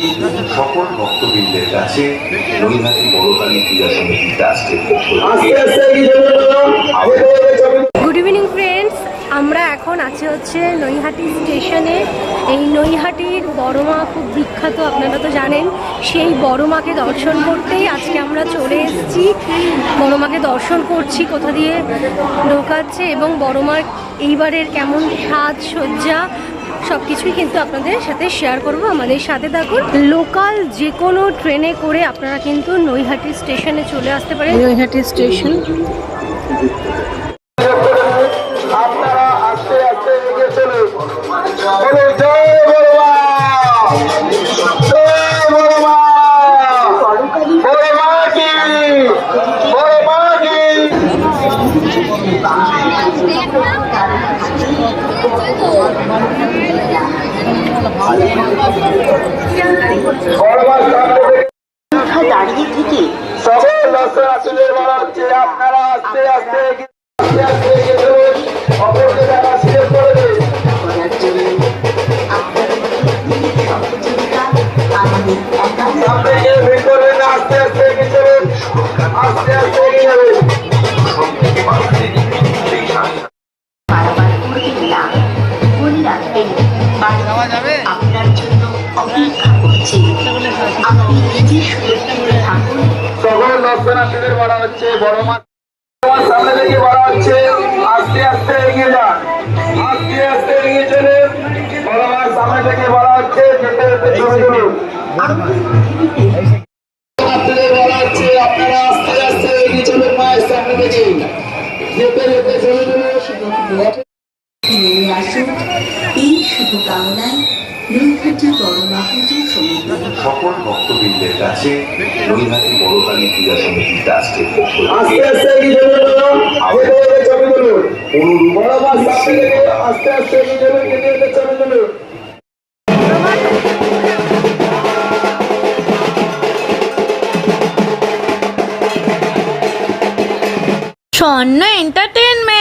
সকল ভক্তবৃন্দের কাছে নৈহাটি বড়কালী পূজা সমিতি ট্রাস্টের পক্ষ গুড ইভিনিং ফ্রেন্ডস আমরা এখন আছি হচ্ছে নৈহাটি স্টেশনে। এই নৈহাটির বড়মা খুব বিখ্যাত আপনারা তো জানেন। সেই বড়মাকে দর্শন করতেই আজকে আমরা চলে এসেছি। বড়মাকে দর্শন করছি কোথা দিয়ে ঢোকাচ্ছে এবং বড়মার এইবারের কেমন সাজসজ্জা সব কিছুই কিন্তু আপনাদের সাথে শেয়ার করব। আমাদের সাথে থাকুন। লোকাল যে কোনো ট্রেনে করে আপনারা কিন্তু নৈহাটি স্টেশনে চলে আসতে পারেন। নৈহাটি স্টেশন আপনারা আস্তে আস্তে এগিয়ে চলুন বলো জয় বড়মা জয় বড়মা বড়মা কি বড়মা কি বড়মার সামনে থেকে কোথায় দাঁড়িয়ে থেকে আপনারা আস্তে আস্তে আস্তে আস্তে এগিয়ে চলুন অপরকে যারা সকল দর্শনার্থীদের বলা হচ্ছে, বড় মাছ তোমার সামনে থেকে বলা হচ্ছে, আস্তে আস্তে এগিয়ে যান। আস্তে আস্তে এগিয়ে চলে বড় মাছ সামনে থেকে বলা হচ্ছে যেতে যেতে ছবি তুলুন দর্শনার্থীদের বলা হচ্ছে আপনারা আস্তে আস্তে এগিয়ে চলুন মায়ের সামনে থেকে। যেতে যেতে ছবি তুলুন নিয়ে আসুন, এই শুভ কামনায় নৈহাটি বড়মা পুজো সমিতি সকল ভক্তবৃন্দের কাছে নৈহাটি বড়কালী পূজা সমিতি ট্রাস্টের পক্ষ তুলুন। স্বর্ণ এন্টারটেনমেন্ট